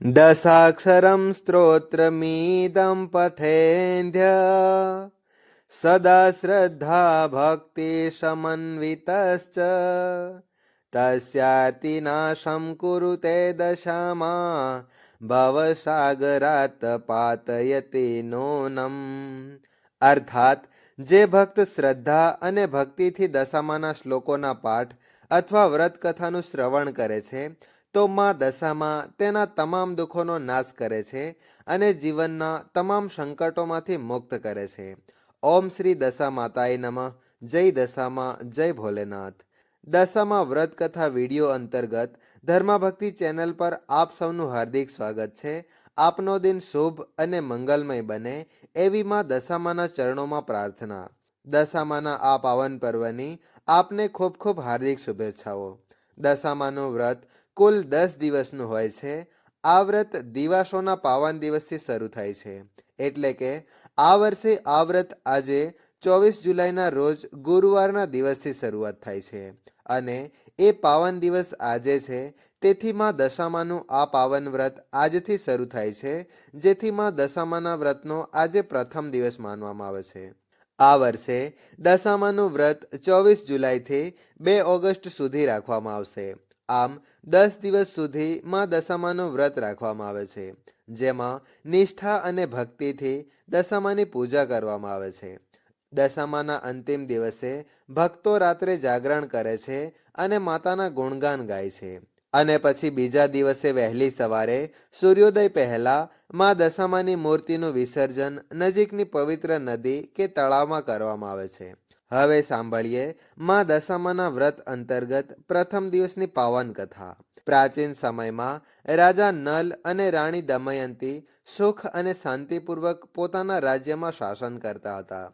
दशाक्षरं स्तोत्रमिदं पठेन्द्य सदा श्रद्धा भक्तिसमन्वितश्च तस्यातिनाशं कुरुते दशामा ભવસાગરાત પાતયતે નોનમ અર્થાત જે ભક્ત શ્રદ્ધા અને ભક્તિથી દશામાના શ્લોકોના પાઠ અથવા વ્રત કથાનું શ્રવણ કરે છે તો માં દશામાં તેના તમામ દુઃખોનો નાશ કરે છે અને જીવનના તમામ સંકટોમાંથી મુક્ત કરે છે. ઓમ શ્રી દશા માતાએ નમઃ. જય દશામાં, જય ભોલેનાથ. દશામાં વ્રત કથા વીડિયો અંતર્ગત ધર્મભક્તિ ચેનલ પર આપ સૌનું હાર્દિક સ્વાગત છે. આપનો દિન શુભ અને મંગલમય બને એવી માં દશામાના ચરણોમાં પ્રાર્થના. દશામાના આ પાવન પર્વની આપને ખૂબ ખૂબ હાર્દિક શુભેચ્છાઓ. દશામાનું વ્રત કુલ દસ દિવસનું હોય છે. આ વ્રત દિવાસોના પાવન દિવસથી શરૂ થાય છે. એટલે કે આ વર્ષે આ વ્રત આજે ચોવીસ જુલાઈના રોજ ગુરુવારના દિવસથી શરૂઆત થાય છે. અને એ પાવન દિવસ આજે છે. તેથી માં દશામાનું આ પાવન વ્રત આજથી શરૂ થાય છે. જેથી માં દશામાના વ્રતનો આજે પ્રથમ દિવસ માનવામાં આવે છે. આ વર્ષે દશામાનું વ્રત ચોવીસ જુલાઈથી બે ઓગસ્ટ સુધી રાખવામાં આવશે. આમ, દસ દિવસ સુધી માં દશામાનું વ્રત રાખવામાં આવે છે, જેમાં નિષ્ઠા અને ભક્તિથી દશામાની પૂજા કરવામાં આવે છે. દશામાના અંતિમ દિવસે ભક્તો રાત્રે જાગરણ કરે છે અને માતાના ગુણગાન ગાય છે. અને પછી બીજા દિવસે વહેલી સવારે સૂર્યોદય પહેલા માં દશામાની મૂર્તિનું વિસર્જન નજીકની પવિત્ર નદી કે તળાવમાં કરવામાં આવે છે. હવે સાંભળીએ માં દશામાના વ્રત અંતર્ગત પ્રથમ દિવસની પાવન કથા પ્રાચીન સમયમાં રાજા નલ અને રાણી દમયંતી સુખ અને શાંતિપૂર્વક પોતાના રાજ્યમાં શાસન કરતા હતા.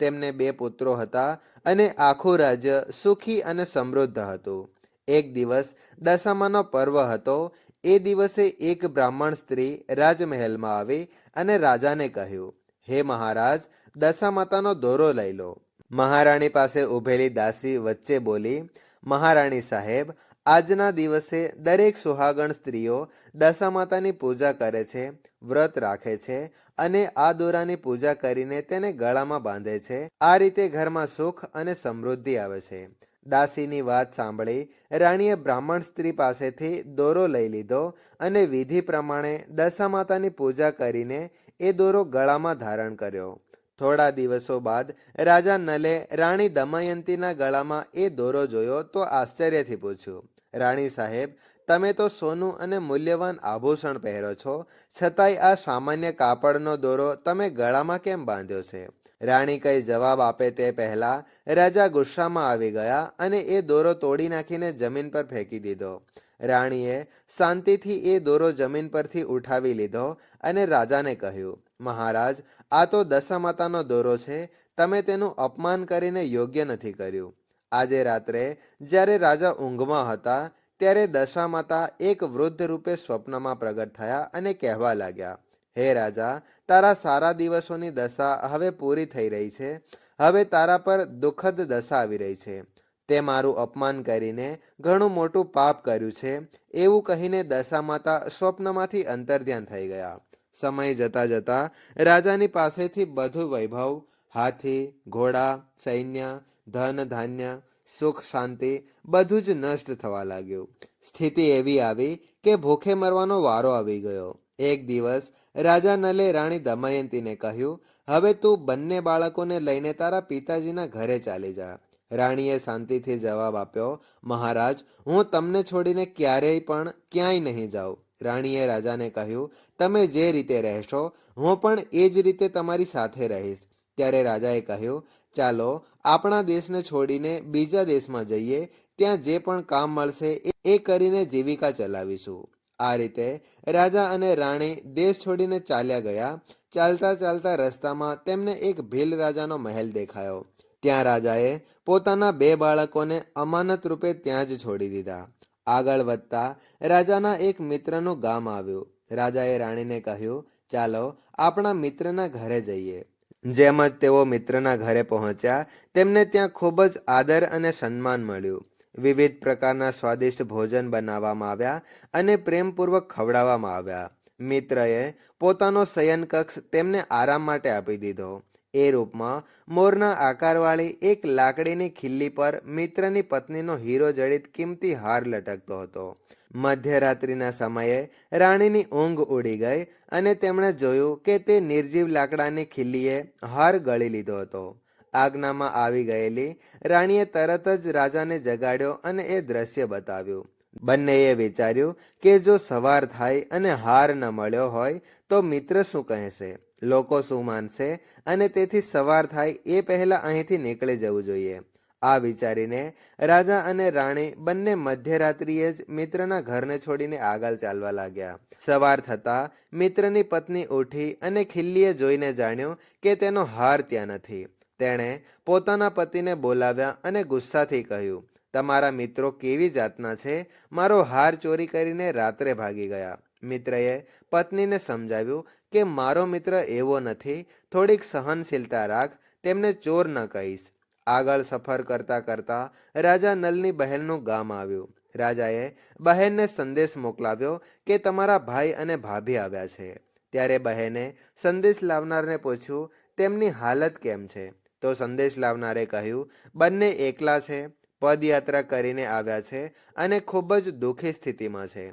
તેમને બે પુત્રો હતા અને આખું રાજ્ય સુખી અને સમૃદ્ધ હતું. એક દિવસ દશામાનો પર્વ હતો. એ દિવસે એક બ્રાહ્મણ સ્ત્રી રાજમહેલમાં આવી અને રાજાને કહ્યું, હે મહારાજ દશા માતાનો દોરો લઈ લો. મહારાણી પાસે ઊભેલી દાસી વચ્ચે બોલી, મહારાણી સાહેબ, આજના દિવસે દરેક સુહાગણ સ્ત્રીઓ દશા માતાની પૂજા કરે છે, વ્રત રાખે છે અને આ દોરાની પૂજા કરીને તેને ગળામાં બાંધે છે. આ રીતે ઘરમાં સુખ અને સમૃદ્ધિ આવે છે. દાસીની વાત સાંભળી રાણીએ બ્રાહ્મણ સ્ત્રી પાસેથી દોરો લઈ લીધો અને વિધિ પ્રમાણે દશા માતાની પૂજા કરીને એ દોરો ગળામાં ધારણ કર્યો. થોડા દિવસો બાદ રાજા નલે રાણી દમયંતીના ગળામાં એ દોરો જોયો તો આશ્ચર્યથી પૂછ્યું, રાણી સાહેબ, તમે તો સોનું અને મૂલ્યવાન આભૂષણ પહેરો છો, છતાંય આ સામાન્ય કાપડનો દોરો તમે ગળામાં કેમ બાંધ્યો છે? રાણી કઈ જવાબ આપે તે પહેલા રાજા ગુસ્સામાં આવી ગયા અને એ દોરો તોડી નાખીને જમીન પર ફેંકી દીધો. રાણીએ શાંતિથી એ દોરો જમીન પરથી ઉઠાવી લીધો અને રાજાને કહ્યું, મહારાજ, આ તો દશામાતાનો દોરો છે, તમે તેનું અપમાન કરીને યોગ્ય નથી કર્યું. આજે રાત્રે જ્યારે રાજા ઊંઘમાં હતા, ત્યારે દશામાતા એક વૃદ્ધ રૂપે સ્વપ્નમાં પ્રગટ થયા અને કહેવા લાગ્યા હે રાજા, તારા સારા દિવસોની દશા હવે પૂરી થઈ રહી છે. હવે તારા પર દુઃખદ દશા આવી રહી છે. તે મારું અપમાન કરીને ઘણું મોટું પાપ કર્યું છે. એવું કહીને દશા માતા સ્વપ્નમાંથી અંતર્ધ્યાન થઈ ગયા. સમય જતા જતા રાજાની પાસેથી બધું વૈભવ, હાથી, ઘોડા, સૈન્ય, ધન, ધાન્ય, સુખ, શાંતિ બધું જ નષ્ટ થવા લાગ્યું. સ્થિતિ એવી આવી કે ભૂખે મરવાનો વારો આવી ગયો. એક દિવસ રાજા નલે રાણી દમયંતીને કહ્યું, હવે તું બંને બાળકોને લઈને તારા પિતાજીના ઘરે ચાલી જા. રાણીએ શાંતિથી જવાબ આપ્યો, મહારાજ, હું તમને છોડીને ક્યારેય પણ ક્યાંય નહીં જાઉં. રાણીએ રાજાને કહ્યું, તમે જે રીતે રહેશો, હું પણ એ જ રીતે તમારી સાથે રહીશ. ત્યારે રાજાએ કહ્યું, ચાલો, આપણા દેશને છોડીને બીજા દેશમાં જઈએ, ત્યાં જે પણ કામ મળશે એ- કરીને જીવિકા ચલાવીશું. આ રીતે રાજા અને રાણી દેશ છોડીને ચાલ્યા ગયા. ચાલતા ચાલતા રસ્તામાં તેમને એક ભીલ રાજાનો મહેલ દેખાયો. ત્યાં રાજાએ પોતાના બે બાળકોને અમાનત રૂપે ત્યાં જ છોડી દીધા. આગળ વધતા રાજાના એક મિત્રનું ગામ આવ્યું. રાજાએ રાણીને કહ્યું, ચાલો, આપણા મિત્રના ઘરે જઈએ. જેમ જ તેઓ મિત્રના ઘરે પહોંચ્યા, તેમને ત્યાં ખૂબ જ આદર અને સન્માન મળ્યું. વિવિધ પ્રકારના સ્વાદિષ્ટ ભોજન બનાવવામાં આવ્યા અને પ્રેમપૂર્વક ખવડાવવામાં આવ્યા. મિત્રએ પોતાનો શયન કક્ષ તેમને આરામ માટે આપી દીધો. એ રૂપમાં મોરના આકારવાળી એક લાકડીની ખિલ્લી પર મિત્રની પત્નીનો હીરો જડિત કિંમતી હાર લટકતો હતો. મધ્યરાત્રિના સમયે રાણીની ઊંઘ ઉડી ગઈ અને તેમણે જોયું કે તે નિર્જીવ લાકડાની ખિલ્લીએ હાર ગળી લીધો હતો. આજ્ઞામાં આવી ગયેલી રાણીએ તરત જ રાજાને જગાડ્યો અને એ દ્રશ્ય બતાવ્યું. બંનેએ વિચાર્યું કે જો સવાર થાય અને હાર ન મળ્યો હોય, તો મિત્ર શું કહેશે? લોકો શું માનશે? અને તેથી સવાર થાય એ પહેલા અહીંથી નીકળી જવું જોઈએ. આ વિચારીને રાજા અને રાણી બંને મધ્યરાત્રિએ જ મિત્રના ઘરને છોડીને આગળ ચાલવા લાગ્યા. સવાર થતા મિત્રની પત્ની ઉઠી અને ખિલ્લીએ જોઈને જાણ્યું કે તેનો હાર ત્યાં નથી. તેણે પોતાના પતિને બોલાવ્યા અને ગુસ્સાથી કહ્યું, તમારા મિત્રો કેવી જાતના છે? મારો હાર ચોરી કરીને રાત્રે ભાગી ગયા. મિત્રએ પત્નીને સમજાવ્યું કે મારો મિત્ર એવો નથી, થોડીક સહનશીલતા રાખ, તેમને ચોર ન કહીશ. આગળ સફર કરતા કરતા રાજા નલની બહેનનું ગામ આવ્યું. રાજાએ બહેનને સંદેશ મોકલાવ્યો કે તમારા ભાઈ અને ભાભી આવ્યા છે. ત્યારે બહેને સંદેશ લાવનારને પૂછ્યું, તેમની હાલત કેમ છે? તો સંદેશ લાવનારે કહ્યું, બંને એકલા છે, પદયાત્રા કરીને આવ્યા છે અને ખૂબ જ દુઃખી સ્થિતિમાં છે.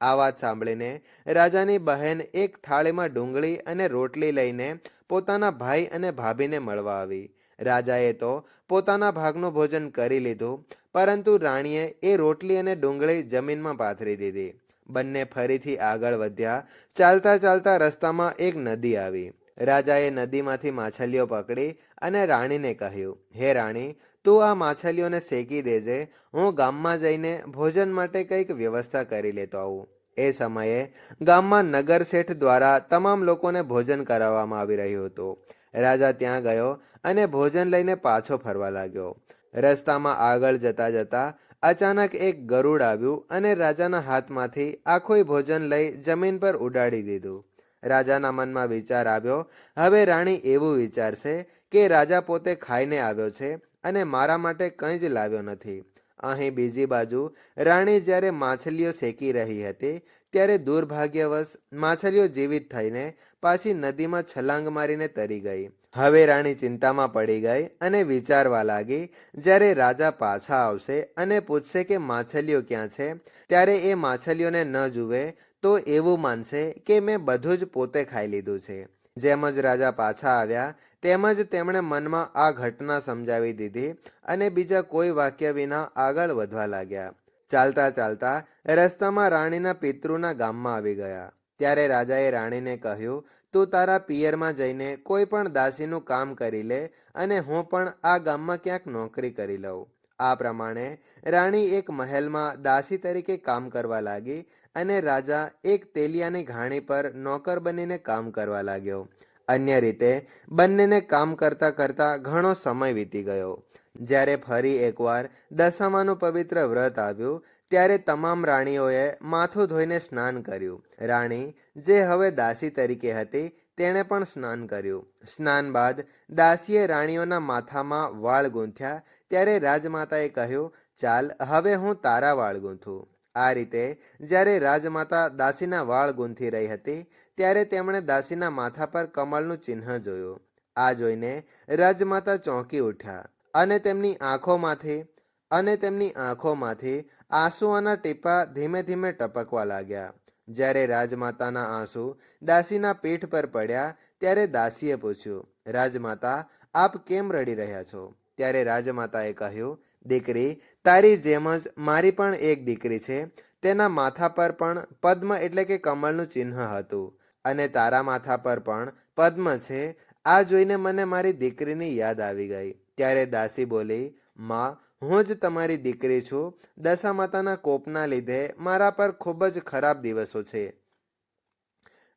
આ વાત સાંભળીને રાજાની બહેન એક થાળીમાં ડુંગળી અને રોટલી લઈને પોતાના ભાઈ અને ભાભીને મળવા આવી. રાજાએ તો પોતાના ભાગનું ભોજન કરી લીધું, પરંતુ રાણીએ એ રોટલી અને ડુંગળી જમીનમાં પાથરી દીધી. બંને ફરીથી આગળ વધ્યા, ચાલતા ચાલતા રસ્તામાં એક નદી આવી. રાજાએ નદીમાંથી માછલીઓ પકડી અને રાણીને કહ્યું, હે રાણી, તું આ માછલીઓને શેકી દેજે. હું ગામમાં જઈને ભોજન માટે કંઈક વ્યવસ્થા કરી લેતો આવું. એ સમયે ગામમાં નગર શેઠ દ્વારા તમામ લોકોને ભોજન કરાવવામાં આવી રહ્યું હતું. રાજા ત્યાં ગયો અને ભોજન લઈને પાછો ફરવા લાગ્યો. રસ્તામાં આગળ જતા જતા અચાનક એક ગરુડ આવ્યું અને રાજાના હાથમાંથી આખું ભોજન લઈ જમીન પર ઉડાડી દીધું. રાજાના મનમાં વિચાર આવ્યો, હવે રાણી એવું વિચારશે કે રાજા પોતે ખાઈને આવ્યો છે અને મારા માટે કંઈ જ લાવ્યો નથી. અહીં બીજી બાજુ, રાણી જ્યારે માછલીઓ શેકી રહી હતી, ત્યારે દુર્ભાગ્યવશ માછલીઓ જીવિત થઈને પાછી નદીમાં છલાંગ મારીને તરી ગઈ. હવે રાણી ચિંતામાં પડી ગઈ અને વિચારવા લાગી, જ્યારે રાજા પાછા આવશે અને પૂછશે કે માછલીઓ ક્યાં છે, ત્યારે એ માછલીઓને ન જુએ તો એવું માનશે કે મેં બધું જ પોતે ખાઈ લીધું છે. જેમ જ રાજા પાછા આવ્યા, તેમ જ તેમણે મનમાં આ ઘટના સમજાવી દીધી અને બીજા કોઈ વાક્ય વિના આગળ વધવા લાગ્યા. ચાલતા ચાલતા રસ્તામાં રાણીના પિતૃના ગામમાં આવી ગયા. ત્યારે રાજાએ રાણીને કહ્યું, તું તારા પિયરમાં જઈને કોઈ પણ દાસીનું કામ કરી લે અને હું પણ આ ગામમાં ક્યાંક નોકરી કરી લઉં. આ પ્રમાણે રાણી એક મહેલમાં દાસી તરીકે કામ કરવા લાગી અને રાજા એક તેલિયાની ઘાણી પર નોકર બનીને કામ કરવા લાગ્યો. અન્ય રીતે બંનેને કામ કરતા કરતા ઘણો સમય વીતી ગયો. જ્યારે ફરી એકવાર દશામાનું પવિત્ર વ્રત આવ્યું ત્યારે તમામ રાણીઓએ માથું ધોઈને સ્નાન કર્યું. રાણી, જે હવે દાસી તરીકે હતી, તેણે પણ સ્નાન કર્યું. સ્નાન બાદ દાસીએ રાણીઓના માથામાં વાળ ગૂંથ્યા. ત્યારે રાજમાતાએ કહ્યું, ચાલ, હવે હું તારા વાળ ગૂંથું. આ રીતે, જ્યારે રાજમાતા દાસીના વાળ ગૂંથી રહી હતી, ત્યારે તેમણે દાસીના માથા પર કમળનું ચિહ્ન જોયું. આ જોઈને રાજમાતા ચોંકી ઉઠ્યા અને તેમની આંખોમાંથી અને તેમની આંખોમાંથી આંસુઓના ટીપા ધીમે ધીમે ટપકવા લાગ્યા. જ્યારે રાજમાતાના આંસુ દાસીના પીઠ પર પડ્યા, ત્યારે દાસીએ પૂછ્યું, રાજમાતા, આપ કેમ રડી રહ્યા છો? ત્યારે રાજમાતાએ કહ્યું, દીકરી, તારી જેમ જ મારી પણ એક દીકરી છે. તેના માથા પર પણ પદ્મ એટલે કે કમળનું ચિહ્ન હતું અને તારા માથા પર પણ પદ્મ છે. આ જોઈને મને મારી દીકરીની યાદ આવી ગઈ. ત્યારે દાસી બોલી, માં, હું જ તમારી દીકરી છું. દશા માતાના કોપના લીધે મારા પર ખૂબ જ ખરાબ દિવસો છે.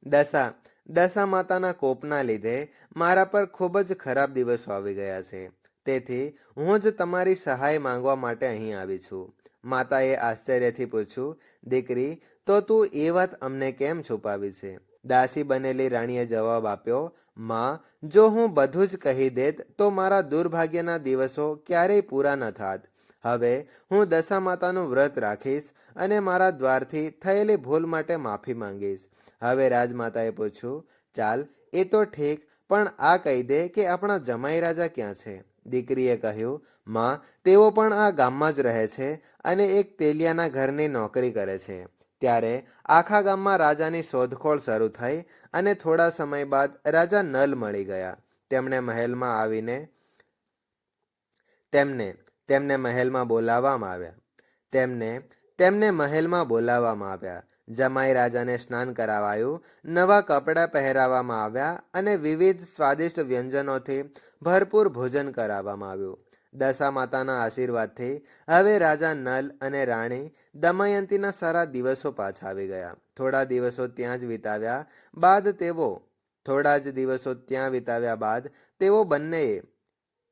દશા દશા માતાના કોપના લીધે મારા પર ખૂબ જ ખરાબ દિવસો આવી ગયા છે. તેથી, હું જ તમારી સહાય માંગવા માટે અહીં આવી છું. માતાએ આશ્ચર્યથી પૂછ્યું, દીકરી, તો તું એ વાત અમને કેમ છુપાવી છે? દાસી બનેલી રાણીએ જવાબ આપ્યો, માં, જો હું બધું જ કહી દેત, તો મારા દુર્ભાગ્યના દિવસો ક્યારેય પૂરા ન થાત. હવે હું દશા માતાનું વ્રત રાખીશ અને મારા દ્વારથી થયેલી ભૂલ માટે માફી માંગીશ. હવે રાજમાતાએ પૂછ્યું, ચાલ, એ તો ઠીક, પણ આ કહી દે કે આપણા જમાઈ રાજા ક્યાં છે? દીકરીએ કહ્યું, માં, તેઓ પણ આ ગામમાં જ રહે છે અને એક તેલિયાના ઘરની નોકરી કરે છે. ત્યારે આખા ગામમાં રાજાની શોધખોળ શરૂ થઈ અને થોડા સમય બાદ રાજા નલ મળી ગયા. તેમણે મહેલમાં આવીને તેમને તેમને મહેલમાં બોલાવવામાં આવ્યા. તેમને તેમને મહેલમાં બોલાવવામાં આવ્યા. જમાઈ રાજાને સ્નાન કરાવાયું, નવા કપડાં પહેરાવવામાં આવ્યા અને વિવિધ સ્વાદિષ્ટ વ્યંજનોથી ભરપૂર ભોજન કરાવવામાં આવ્યું. દશા માતાના આશીર્વાદથી હવે રાજા નલ અને રાણી દમયંતીના સારા દિવસો પાછા આવી ગયા. થોડા દિવસો ત્યાં જ વિતાવ્યા બાદ તેઓ, થોડા જ દિવસો ત્યાં વિતાવ્યા બાદ તેઓ બંનેએ,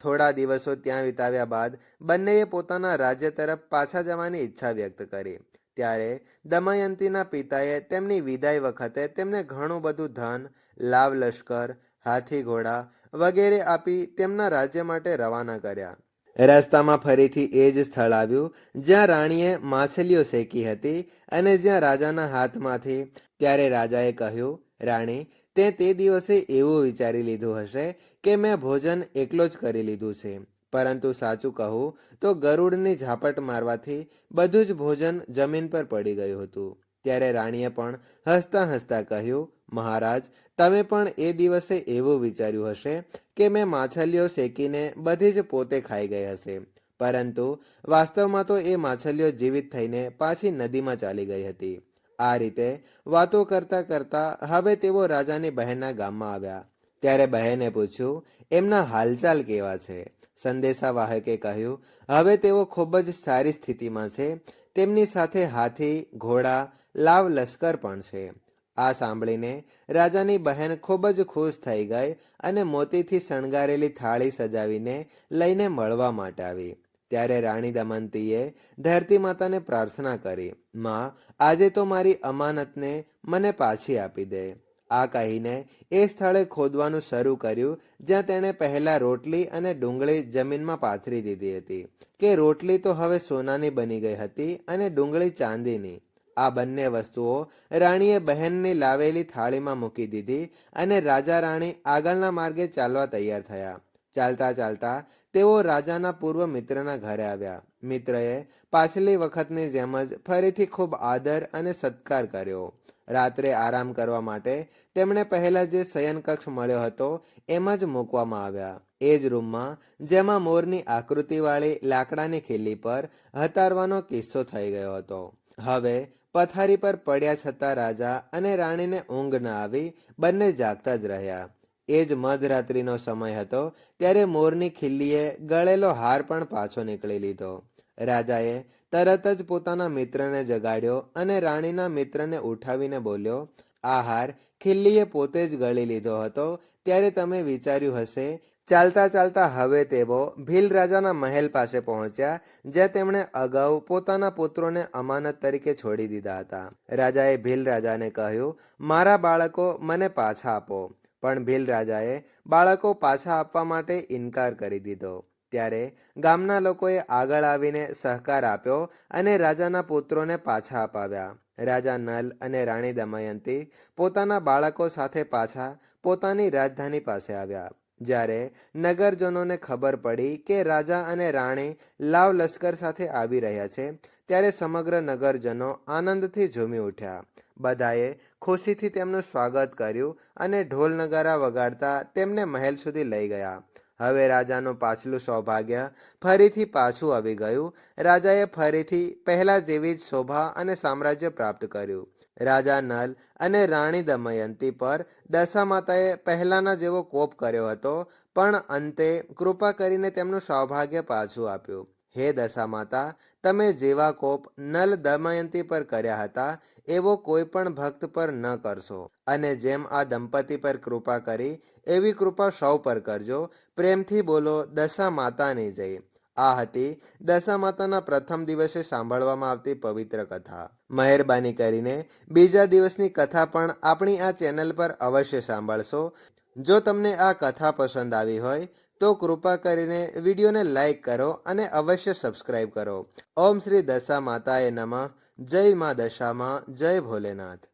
થોડા દિવસો ત્યાં વિતાવ્યા બાદ બંનેએ પોતાના રાજ્ય તરફ પાછા જવાની ઈચ્છા વ્યક્ત કરી. ત્યારે દમયંતીના પિતાએ તેમની વિદાય વખતે તેમને ઘણું બધું ધન, લાવ, લશ્કર હાથી ઘોડા વગેરે આપી તેમના રાજ્ય માટે રવાના કર્યા. રસ્તામાં ફરીથી એ જ સ્થળ આવ્યું, જ્યાં રાણીએ માછલીઓ શેકી હતી અને જ્યાં રાજાના હાથમાંથી ત્યારે રાજાએ કહ્યું, રાણી, તે તે દિવસે એવું વિચારી લીધું હશે કે મેં ભોજન એકલો જ કરી લીધું છે. પરંતુ સાચું કહું તો ગરુડની ઝાપટ મારવાથી બધું જ ભોજન જમીન પર પડી ગયું હતું. ત્યારે રાણીએ પણ હસતા હસતા કહ્યું મહારાજ, તમે પણ એ દિવસે એવું વિચાર્યું હશે કે મેં માછલીઓ શેકીને બધી જ પોતે ખાઈ ગઈ હશે. પરંતુ વાસ્તવમાં તો એ માછલીઓ જીવિત થઈને પાછી નદીમાં ચાલી ગઈ હતી. આ રીતે વાતો કરતા કરતા હવે તેઓ રાજાની બહેનના ગામમાં આવ્યા. ત્યારે બહેને પૂછ્યું, એમના હાલચાલ કેવા છે? સંદેશાવાહકે કહ્યું, હવે તેઓ ખૂબ જ સારી સ્થિતિમાં છે. તેમની સાથે હાથી, ઘોડા, લાવ, લશ્કર પણ છે. આ સાંભળીને રાજાની બહેન ખૂબ જ ખુશ થઈ ગઈ અને મોતીથી શણગારેલી થાળી સજાવીને લઈને મળવા માટે આવી. ત્યારે રાણી દમંતીએ ધરતી માતાને પ્રાર્થના કરી, માં, આજે તો મારી અમાનતને મને પાછી આપી દે. આ કહીને એ સ્થળે ખોદવાનું શરૂ કર્યું, જ્યાં તેણે પહેલા રોટલી અને ડુંગળી જમીનમાં પાથરી દીધી હતી, કે રોટલી તો હવે સોનાની બની ગઈ હતી અને ડુંગળી ચાંદીની. આ બંને વસ્તુઓ રાણીએ બહેનની લાવેલી થાળીમાં મૂકી દીધી અને રાજા રાણી આગળના માર્ગે ચાલવા તૈયાર થયા. ચાલતા ચાલતા તેઓ રાજાના પૂર્વ મિત્રના ઘરે આવ્યા. મિત્રએ પાછલી વખતની જેમ જ ફરીથી ખૂબ આદર અને સત્કાર કર્યો. રાત્રે આરામ કરવા માટે તેમણે પહેલા જે શયનકક્ષ મળ્યો હતો એમ જ મૂકવામાં આવ્યા. એ જ રૂમમાં જેમાં મોરની આકૃતિવાળી લાકડાની ખીલી પર હતારવાનો કિસ્સો થઈ ગયો હતો. હવે પથારી પર પડ્યા છતાં રાજા અને રાણીને ઊંઘ ન આવી, બંને જાગતા જ રહ્યા. એ જ મધરાત્રિનો સમય હતો ત્યારે મોરની ખીલ્લીએ ગળેલો હાર પણ પાછો નીકળી લીધો. રાજાએ તરત જ પોતાના મિત્રને જગાડ્યો અને રાણીના મિત્રને ઉઠાવીને બોલ્યો આ હાર ખિલ્લીએ પોતે જ ગળી લીધો હતો. ત્યારે તમે વિચાર્યું હશે, ચાલતા ચાલતા હવે તેઓ ભીલ રાજાના મહેલ પાસે પહોંચ્યા, જ્યાં તેમણે અગાઉ પોતાના પુત્રોને અમાનત તરીકે છોડી દીધા હતા. રાજાએ ભીલ રાજાને કહ્યું, મારા બાળકો મને પાછા આપો. પણ ભીલ રાજાએ બાળકો પાછા આપવા માટે ઇનકાર કરી દીધો. ત્યારે ગામના લોકોએ આગળ આવીને સહકાર આપ્યો અને રાજાના પુત્રોને પાછા અપાવ્યા. રાજા નલ અને રાણી દમયંતી પોતાના બાળકો સાથે પાછા પોતાની રાજધાની પાસે આવ્યા. જ્યારે નગરજનોને ખબર પડી કે રાજા અને રાણી લાવ લશ્કર સાથે આવી રહ્યા છે, ત્યારે સમગ્ર નગરજનો આનંદથી ઝૂમી ઉઠ્યા. બધાએ ખુશીથી તેમનું સ્વાગત કર્યું અને ઢોલ નગારા વગાડતા તેમને મહેલ સુધી લઈ ગયા. હવે રાજાનું પાછલું સૌભાગ્ય ફરીથી પાછું આવી ગયું. રાજાએ ફરીથી પહેલા જેવી જ શોભા અને સામ્રાજ્ય પ્રાપ્ત કર્યું. રાજા નલ અને રાણી દમયંતી પર દશા માતાએ પહેલાના જેવો કોપ કર્યો હતો, પણ અંતે કૃપા કરીને તેમનું સૌભાગ્ય પાછું આપ્યું. હે દશા માતા તમે જેવા કોપ નલ દમયંતી પર કર્યા હતા, એવો કોઈ પણ ભક્ત પર ન કરશો. અને જેમ આ દંપતી પર કૃપા કરી, એવી કૃપા સૌ પર કરજો. પ્રેમથી બોલો દશા માતાની જય. આ હતી દશા માતાના પ્રથમ દિવસે સાંભળવામાં આવતી પવિત્ર કથા. મહેરબાની કરીને બીજા દિવસની કથા પણ આપણી આ ચેનલ પર અવશ્ય સાંભળશો. જો તમને આ કથા પસંદ આવી હોય તો કૃપા કરીને વિડીયોને લાઇક કરો અને અવશ્ય સબસ્ક્રાઇબ કરો. ઓમ શ્રી દશા માતાએ નમઃ. જય મા દશામાં. જય ભોલેનાથ.